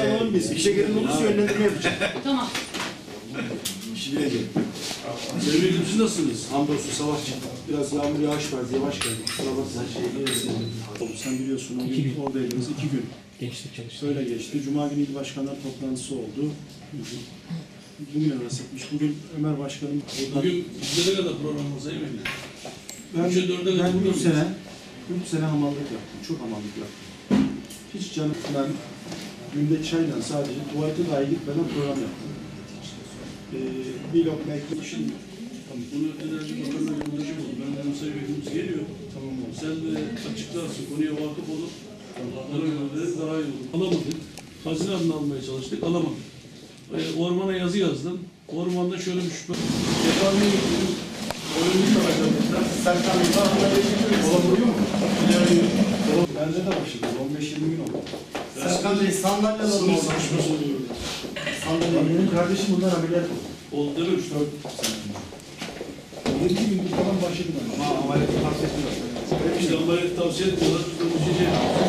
Alalım biz. İşe gelin olursa yönlendirme yapacağız. Tamam. Şiirece. Sevgilim siz nasılsınız? Hamdolsun savaşçı. Biraz yağmur yağış var. Yavaş geldik. Kusura bakma. Şey gelirsin. Sen biliyorsun o gün oradaydınız. iki gün. Gençlik çalıştı. Öyle geçti. Cuma günü il başkanlar toplantısı oldu. Bugün nasipmiş. Bugün Ömer Başkanım buradan... Bugün ne kadar program olsa iyi miydi? ben, ben bu sene, bu sene hamallık yaptım. Çok hamallık yaptım. Hiç canım ben günde çayla sadece tuvalete dahi gitmeden program yaptım. Ee, bir lokma ekmek için Bunu Enerji Bakanı'na göndereceğim oldu. Ben dedim Sayın Vekilimiz geliyor. tamam oldu. Sen de açıklarsın, konuya vakıf olup göre de daha iyi olur. Alamadık. Haziran'dan almaya çalıştık, alamadık. Ee, ormana yazı yazdım. Ormanda şöyle bir şüphe. Cephane gittim. Da başlamışlar. Serkan Yılmaz Kola vuruyor mu? Bende de başladı. 15-20 gün oldu. Serkan Bey sandalye alalım sıkışması oluyor. Sandalye. Benim kardeşim bundan ameliyat oldu. Oldu değil mi? 7 gündür falan başladı. Ama ameliyatı tavsiye İşte ameliyat tavsiye etmiyorlar.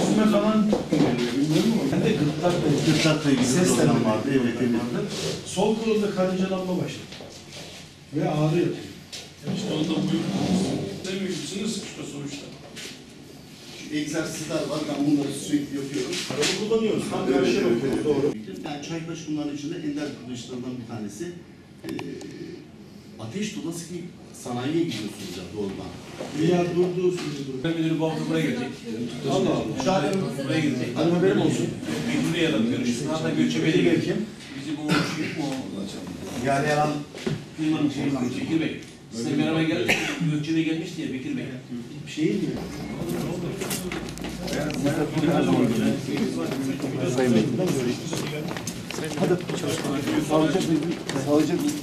Üstüme falan gönderiliyor. Bilmiyorum ama. Ben de gırtlak da Kırtakla ilgili Ses problem de vardı. Evet, evet. Sol kolumda karıncalanma başladı. Ve ağrı yapıyor. İşte ondan büyük. Demiyor ki sınır sıkışma sonuçta. Şu egzersizler var. Ben bunları sürekli yapıyorum. Araba kullanıyoruz. Tam karşıya bakıyoruz. Doğru. Yani çay kaşığı bunların içinde ender kuruluşlarından bir tanesi. Ee, ateş dolası ki sanayiye gidiyorsunuz ya doğrudan. Dünya durduğu sürece durur. Ben müdürü bu hafta buraya gelecek. Allah Allah. Şahane Buraya gelecek. Benim haberim olsun. Müdürle yalan görüşürüz. Hatta göçebeli gelecek. Bizi bu şey o Yani yalan firmanın şeyi Bekir Bey. Size beraber gel. Göçebe gelmiş diye Bekir Bey. Şehir mi?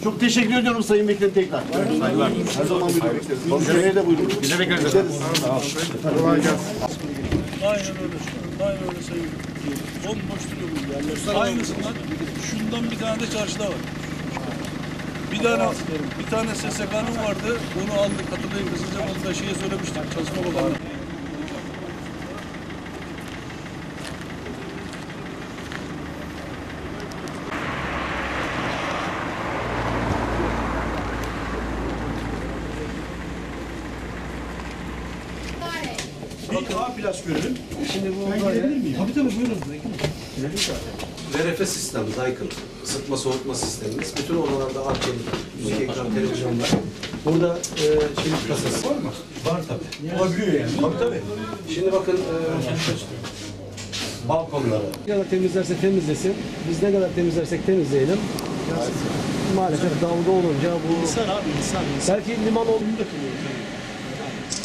Çok teşekkür ediyorum Sayın Vekilim tekrar. Saygılar. Her zaman buyurun. Komisyoneye de buyurun. Bize bekleriz. Kolay gelsin. Aynen öyle. Aynen öyle sayın. Bomboş duruyor bu yerler. Aynısından şundan bir tane de çarşıda var. Bir tane bir tane SSK'nın vardı. Onu aldık. Hatırlayın kızılca onu da şeye söylemiştim. Çalışma bakanı. Bir A plus görelim. Şimdi bu ben girebilir miyim? Tabii tabii buyurun. VRF sistemi, Daikin, ısıtma soğutma sistemimiz. Bütün odalarda arkelik, müzik ekran, televizyonlar. Burada e, çelik kasası var mı? Var tabii. Olabiliyor yani. Tabii tabii. Şimdi bakın e, balkonları. Ne kadar temizlerse temizlesin. Biz ne kadar temizlersek temizleyelim. Maalesef dalga olunca bu İnsan abi insan insan. belki liman oldu.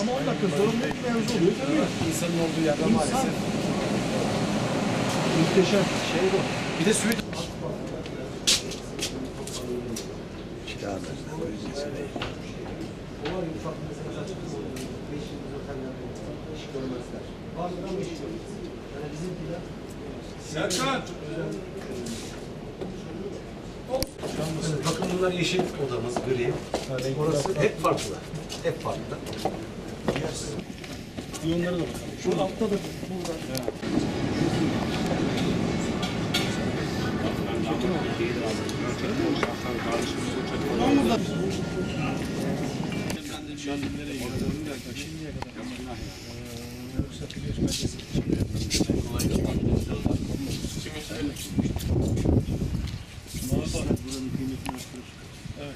Ama 10 dakika sonra bu mevzu oluyor. İnsanın olduğu yerde maalesef. Muhteşem şey bu. Bir de suyu Bakın bunlar yeşil odamız, gri. Orası hep farklı. Hep farklı. Yonlara da bakalım. Şu altta da burada. Evet.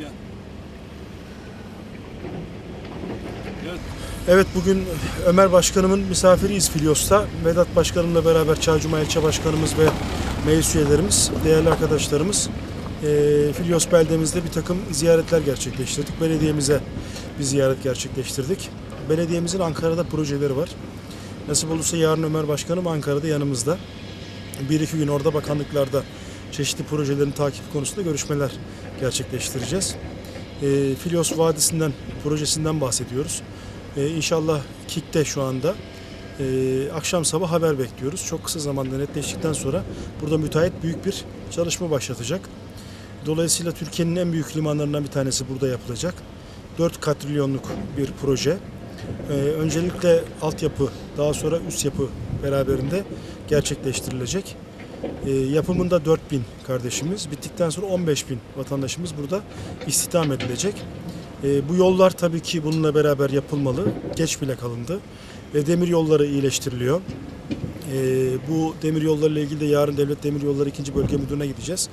gemiye Evet bugün Ömer Başkanımın misafiriyiz Filyos'ta. Vedat Başkanımla beraber Çaycuma İlçe Başkanımız ve meclis üyelerimiz, değerli arkadaşlarımız. e, Filyos beldemizde bir takım ziyaretler gerçekleştirdik. Belediyemize bir ziyaret gerçekleştirdik. Belediyemizin Ankara'da projeleri var. Nasip olursa yarın Ömer Başkanım Ankara'da yanımızda. Bir iki gün orada bakanlıklarda çeşitli projelerin takibi konusunda görüşmeler gerçekleştireceğiz. E, Filyos Vadisi'nden, projesinden bahsediyoruz. E, inşallah KİK'te şu anda e, akşam sabah haber bekliyoruz. Çok kısa zamanda netleştikten sonra burada müteahhit büyük bir çalışma başlatacak. Dolayısıyla Türkiye'nin en büyük limanlarından bir tanesi burada yapılacak. 4 katrilyonluk bir proje. Ee, öncelikle altyapı, daha sonra üst yapı beraberinde gerçekleştirilecek. Ee, yapımında 4000 kardeşimiz, bittikten sonra 15 bin vatandaşımız burada istihdam edilecek. Ee, bu yollar tabii ki bununla beraber yapılmalı. Geç bile kalındı. Ve demir yolları iyileştiriliyor. Ee, bu demir yolları ile ilgili de yarın Devlet Demir Yolları 2. Bölge Müdürü'ne gideceğiz.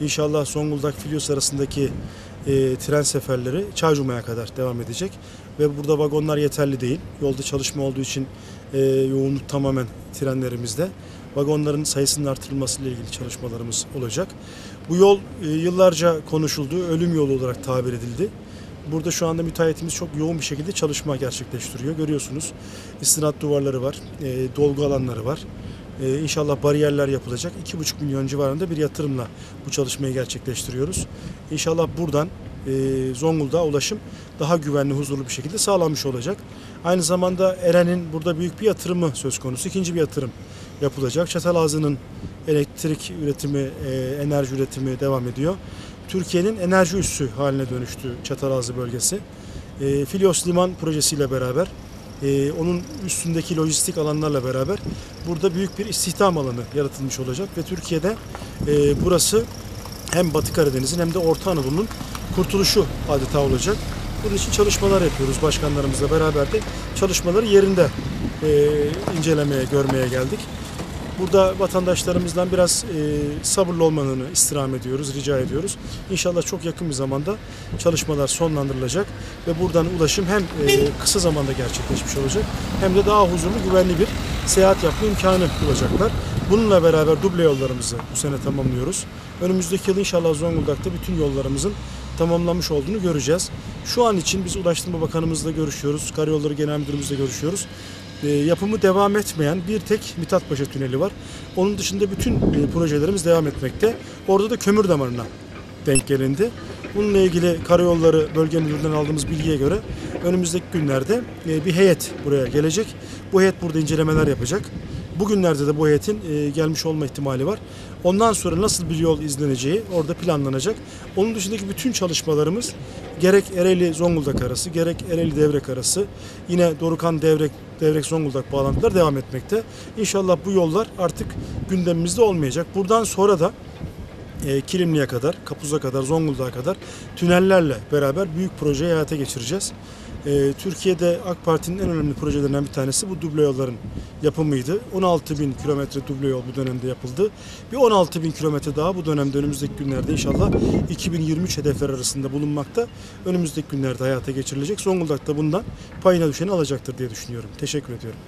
İnşallah Zonguldak Filyos arasındaki e, tren seferleri Çaycuma'ya kadar devam edecek. Ve burada vagonlar yeterli değil. Yolda çalışma olduğu için e, yoğunluk tamamen trenlerimizde. Vagonların sayısının artırılması ile ilgili çalışmalarımız olacak. Bu yol e, yıllarca konuşuldu, ölüm yolu olarak tabir edildi. Burada şu anda müteahhitimiz çok yoğun bir şekilde çalışma gerçekleştiriyor. Görüyorsunuz istinat duvarları var, e, dolgu alanları var. E, inşallah bariyerler yapılacak. 2,5 milyon civarında bir yatırımla bu çalışmayı gerçekleştiriyoruz. İnşallah buradan e, Zonguldak'a ulaşım daha güvenli, huzurlu bir şekilde sağlanmış olacak. Aynı zamanda Eren'in burada büyük bir yatırımı söz konusu. İkinci bir yatırım yapılacak. Çatalazı'nın elektrik üretimi, e, enerji üretimi devam ediyor. Türkiye'nin enerji üssü haline dönüştü Çatalazı bölgesi. E, Filyos Liman projesiyle beraber, e, onun üstündeki lojistik alanlarla beraber burada büyük bir istihdam alanı yaratılmış olacak ve Türkiye'de e, burası hem Batı Karadeniz'in hem de Orta Anadolu'nun kurtuluşu adeta olacak. Bunun için çalışmalar yapıyoruz başkanlarımızla beraber de çalışmaları yerinde e, incelemeye, görmeye geldik. Burada vatandaşlarımızdan biraz e, sabırlı olmalarını istirham ediyoruz, rica ediyoruz. İnşallah çok yakın bir zamanda çalışmalar sonlandırılacak ve buradan ulaşım hem e, kısa zamanda gerçekleşmiş olacak hem de daha huzurlu, güvenli bir seyahat yapma imkanı bulacaklar. Bununla beraber duble yollarımızı bu sene tamamlıyoruz. Önümüzdeki yıl inşallah Zonguldak'ta bütün yollarımızın tamamlanmış olduğunu göreceğiz. Şu an için biz Ulaştırma Bakanımızla görüşüyoruz, Karayolları Genel Müdürümüzle görüşüyoruz. E, yapımı devam etmeyen bir tek Mithatpaşa Tüneli var. Onun dışında bütün e, projelerimiz devam etmekte. Orada da kömür damarına denk gelindi. Bununla ilgili Karayolları Bölge Müdürlüğü'nden aldığımız bilgiye göre önümüzdeki günlerde e, bir heyet buraya gelecek. Bu heyet burada incelemeler yapacak. Bugünlerde de bu heyetin e, gelmiş olma ihtimali var. Ondan sonra nasıl bir yol izleneceği orada planlanacak. Onun dışındaki bütün çalışmalarımız gerek Ereğli Zonguldak arası, gerek Ereğli Devrek arası, yine Dorukan Devrek Devrek Zonguldak bağlantılar devam etmekte. İnşallah bu yollar artık gündemimizde olmayacak. Buradan sonra da e, Kilimli'ye kadar, Kapuz'a kadar, Zonguldak'a kadar tünellerle beraber büyük projeyi hayata geçireceğiz. E, Türkiye'de AK Parti'nin en önemli projelerinden bir tanesi bu duble yolların yapımıydı. 16 bin kilometre duble yol bu dönemde yapıldı. Bir 16 bin kilometre daha bu dönemde önümüzdeki günlerde inşallah 2023 hedefler arasında bulunmakta. Önümüzdeki günlerde hayata geçirilecek. Zonguldak da bundan payına düşeni alacaktır diye düşünüyorum. Teşekkür ediyorum.